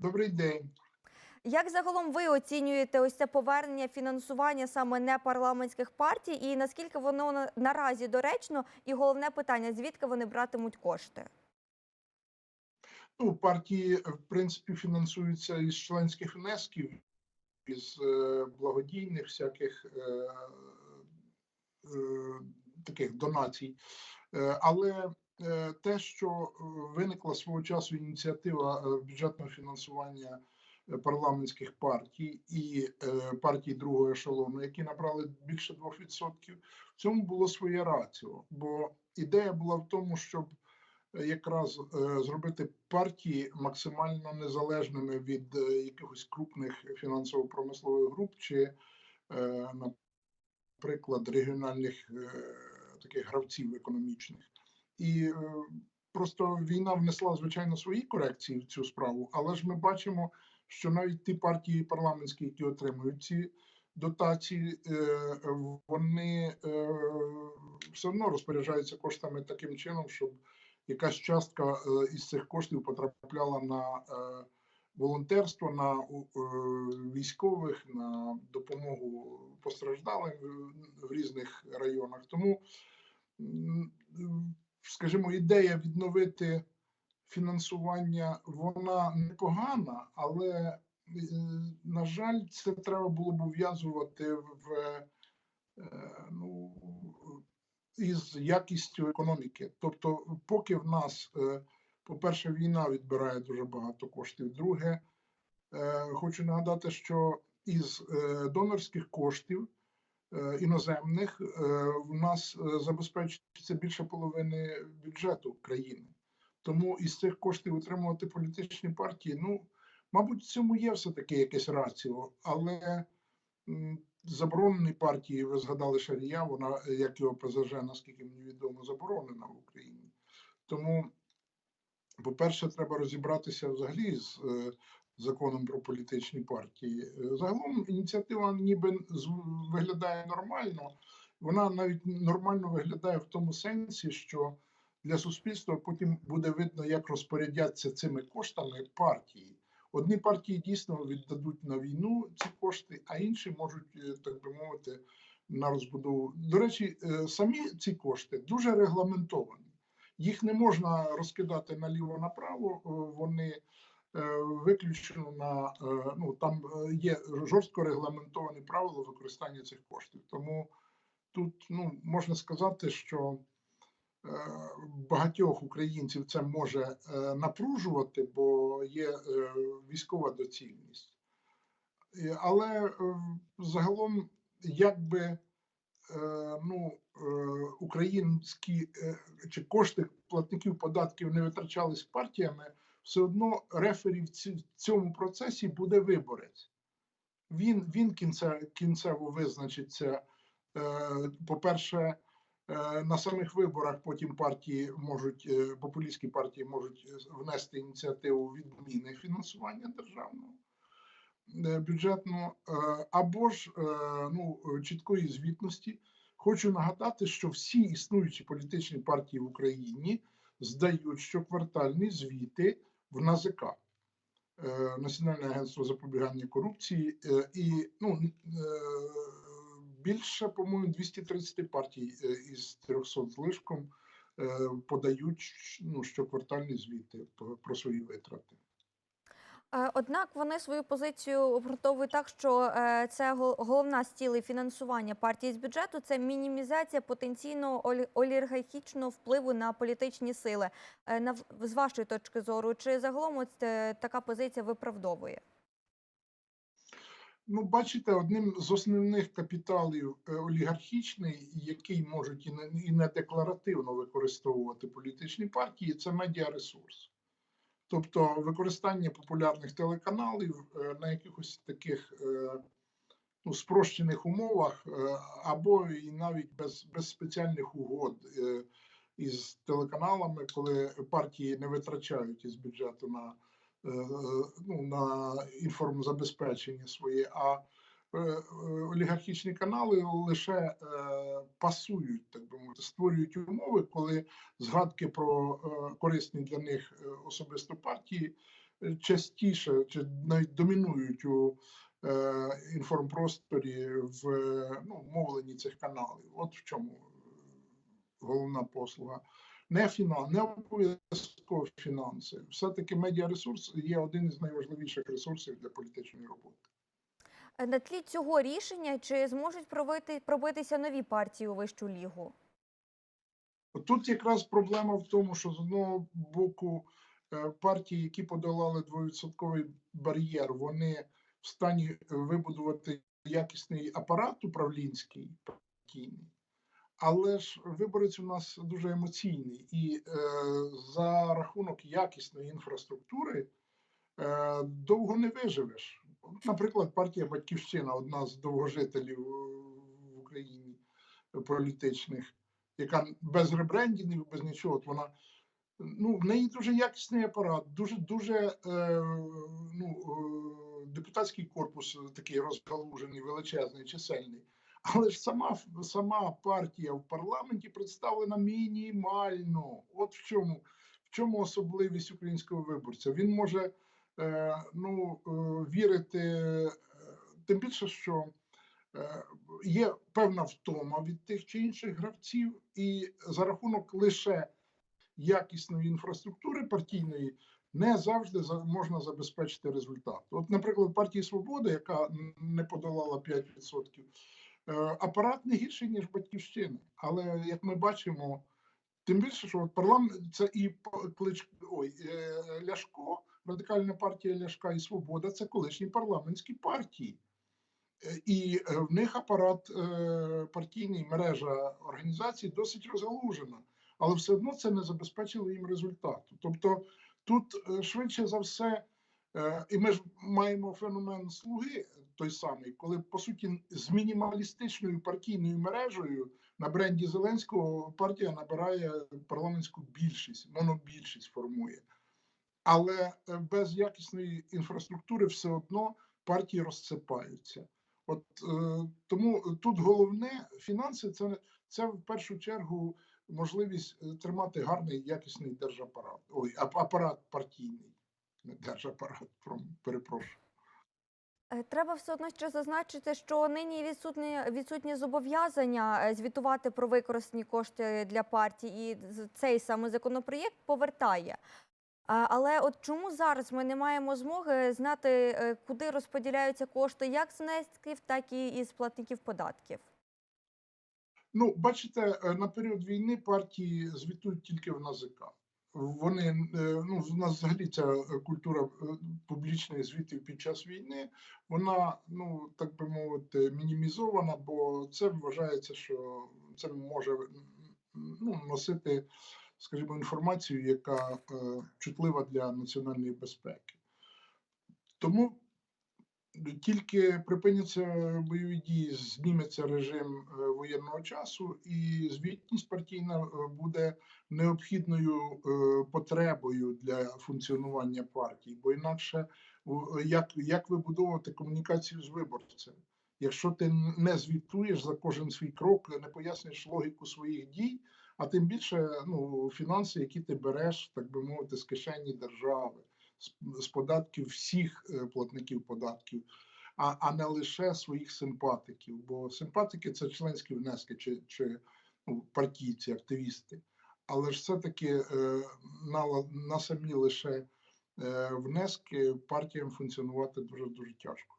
Добрий день. Як загалом ви оцінюєте ось це повернення фінансування саме непарламентських партій, і наскільки воно наразі доречно? І головне питання: звідки вони братимуть кошти? Ну, партії, в принципі, фінансуються із членських внесків, із е, благодійних всяких е, е, таких донацій. Е, але те, що е, виникла свого часу ініціатива е, бюджетного фінансування е, парламентських партій і е, партій другого ешелону, які набрали більше 2%, в цьому було своє раціо. Бо ідея була в тому, щоб е, якраз е, зробити партії максимально незалежними від е, якихось крупних фінансово-промислових груп чи, е, наприклад, регіональних е, таких гравців економічних. І е, просто війна внесла звичайно свої корекції в цю справу, але ж ми бачимо, що навіть ті партії парламентські, які отримують ці дотації, е, вони е, все одно розпоряджаються коштами таким чином, щоб якась частка із цих коштів потрапляла на волонтерство, на військових, на допомогу постраждалим в- різних районах. Тому, скажімо, ідея відновити фінансування вона непогана, але, е, на жаль, це треба було б ув'язувати в е, ну, із якістю економіки. Тобто, поки в нас, е, по-перше, війна відбирає дуже багато коштів. Друге, хочу нагадати, що із донорських коштів іноземних е, в нас е, забезпечується більше половини бюджету країни. Тому із цих коштів утримувати політичні партії, ну, мабуть, в цьому є все-таки якесь раціо, але заборонені партії, ви згадали Шарія, вона, е, як і ОПЗЖ, наскільки мені відомо, заборонена в Україні. Тому, по-перше, треба розібратися взагалі з е, законом про політичні партії. Е, Загалом ініціатива ніби виглядає нормально. Вона навіть нормально виглядає в тому сенсі, що для суспільства потім буде видно, як розпорядяться цими коштами партії. Одні партії дійсно віддадуть на війну ці кошти, а інші можуть, е, так би мовити, на розбудову. До речі, е, самі ці кошти дуже регламентовані. Їх не можна розкидати наліво-направо. е, Вони виключено на е, ну там е, є жорстко регламентовані правила використання цих коштів. Тому тут ну можна сказати, що е, багатьох українців це може е, напружувати, бо є е, військова доцільність. Е, Але е, загалом, якби е, ну, е, українські е, чи кошти платників податків не витрачались партіями, все одно рефері в цьому процесі буде виборець. Він, він кінце, кінцево визначиться. Е, По-перше, е, на самих виборах потім партії можуть, е, популістські партії можуть внести ініціативу відміни фінансування державного бюджетного, або ж ну, чіткої звітності. Хочу нагадати, що всі існуючі політичні партії в Україні здають щоквартальні звіти в НАЗК. е, Національне агентство запобігання корупції, е, і ну, е, більше, по-моєму, 230 партій із 300 з лишком е, подають ну, щоквартальні звіти про свої витрати. Е, Однак вони свою позицію обґрунтовують так, що е, це гол- головна з цілей фінансування партії з бюджету це мінімізація потенційного олі- олігархічного впливу на політичні сили. Е, з вашої точки зору, чи загалом така позиція виправдовує? Ну, бачите, одним з основних капіталів олігархічний, який можуть і не декларативно використовувати політичні партії, це медіаресурс. Тобто використання популярних телеканалів е, на якихось таких е, ну, спрощених умовах, е, або і навіть без, без спеціальних угод із телеканалами, коли партії не витрачають із бюджету на, ну, на інформзабезпечення своє, а олігархічні канали лише е, пасують, так би мовити, створюють умови, коли згадки про е, корисні для них е, особисто партії е, частіше чи навіть домінують у е, інформпросторі в е, ну, мовленні цих каналів. От в чому е, головна послуга. Не фінан, не обов'язково фінанси. Все-таки медіаресурс є один із найважливіших ресурсів для політичної роботи. Е, На тлі цього рішення чи зможуть пробити, пробитися нові партії у вищу лігу? Тут якраз проблема в тому, що з одного боку е, партії, які подолали двовідсотковий бар'єр, вони в стані вибудувати якісний апарат управлінський партійний. Але ж виборець у нас дуже емоційний, і е, за рахунок якісної інфраструктури е, довго не виживеш. Наприклад, партія Батьківщина, одна з довгожителів е, в Україні політичних, яка без ребрендінгів, без нічого. Вона ну, в неї дуже якісний апарат, дуже дуже е, ну, е, депутатський корпус такий розгалужений, величезний, чисельний. Але ж сама сама партія в парламенті представлена мінімально. От в чому в чому особливість українського виборця. Він може ну, е, вірити, е, тим більше, що е, є певна втома від тих чи інших гравців, і за рахунок лише якісної інфраструктури партійної не завжди за- можна забезпечити результат. От, наприклад, партія Свобода, яка не подолала 5%, е, апарат не гірший, ніж батьківщини. Але як ми бачимо, тим більше, що парламент це і клич ой, е, Ляшко, радикальна партія Ляшка і Свобода це колишні парламентські партії. Е, І е, в них апарат е, партійний мережа організацій досить розгалужена, але все одно це не забезпечило їм результату. Тобто тут швидше за все, і ми ж маємо феномен слуги той самий, коли по суті з мінімалістичною партійною мережею на бренді Зеленського партія набирає парламентську більшість, монобільшість формує. Але е, без якісної інфраструктури все одно партії розсипаються. От е, тому тут головне фінанси це, це в першу чергу можливість е, тримати гарний якісний держапарат. Ой, апарат партійний, не держапарат, перепрошую. Е, Треба все одно ще зазначити, що нині відсутні, відсутні зобов'язання звітувати про використані кошти для партії, і цей саме законопроєкт повертає. Але от чому зараз ми не маємо змоги знати, е, куди розподіляються кошти як з внесків, так і із платників податків? Ну, бачите, е, на період війни партії звітують тільки в НАЗК. Вони е, ну в нас взагалі ця культура публічних звітів під час війни, вона ну так би мовити, мінімізована, бо це вважається, що це може ну, носити, скажімо, інформацію, яка е, чутлива для національної безпеки. Тому тільки припиняться бойові дії, зніметься режим е, воєнного часу, і звітність партійна е, буде необхідною потребою для функціонування партії, бо інакше як, як вибудовувати комунікацію з виборцем? Якщо ти не звітуєш за кожен свій крок, не пояснюєш логіку своїх дій, а тим більше ну, фінанси, які ти береш, так би мовити, з кишені держави, з, податків всіх е, платників податків, а, а не лише своїх симпатиків. Бо симпатики це членські внески чи, чи ну, партійці, активісти. Але ж все-таки е, на, на самі лише е, внески партіям функціонувати дуже дуже тяжко.